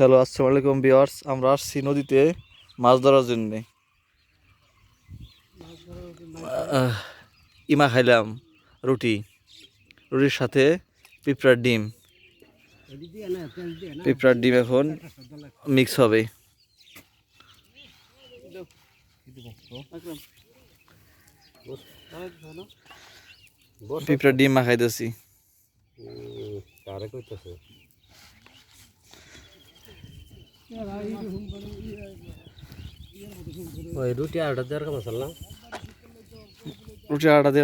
Hello, আসসালামু আলাইকুম বিয়ার্স আমরা আসছি নদীতে মাছ ধরার জন্য। ইমা খাইলাম রুটি। রুটির সাথে পিঁপড়ার ডিম। পিঁপড়ার ডিম এখন মিক্স হবে। পিঁপড়ার ডিম মাখাই দিছি কারে কইতাছে? ওই রুটি আটা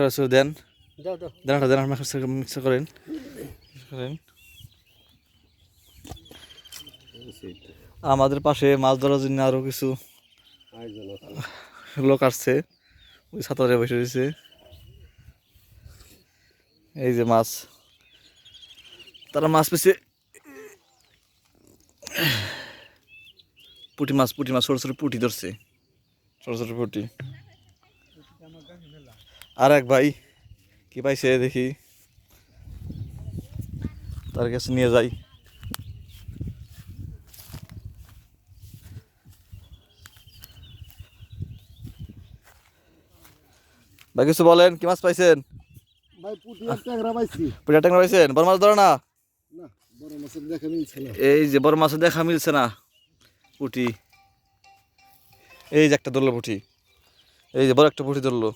আছে দেন। দেন আটা দেন মিক্স করেন। করেন। আমাদের পাশে মাছ ধরার জন্য আরও কিছু লোক আসছে। ওই সাঁতারে বসে রয়েছে। এই যে মাছ। তারা মাছ পেছে পুঁটি মাছ পুঁটি মাছ ছোটো ছোটো পুঁটি ধরছে। ছোটো ছোটো পুঁটি। আর এক ভাই কি পাইছে দেখি। তার কাছে নিয়ে যাই। ভাই কিছু বলেন কি মাছ পাইছেন? ট্যাংরা পাইছেন? বড় মাছ ধরে না? না বড় মাছের দেখা মিলছে না। এই যে বড় মাছের দেখা মিলছে না। পুঁটি। এই যে একটা ধরলো পুঁটি। এই যে বড় একটা পুঁটি ধরলো।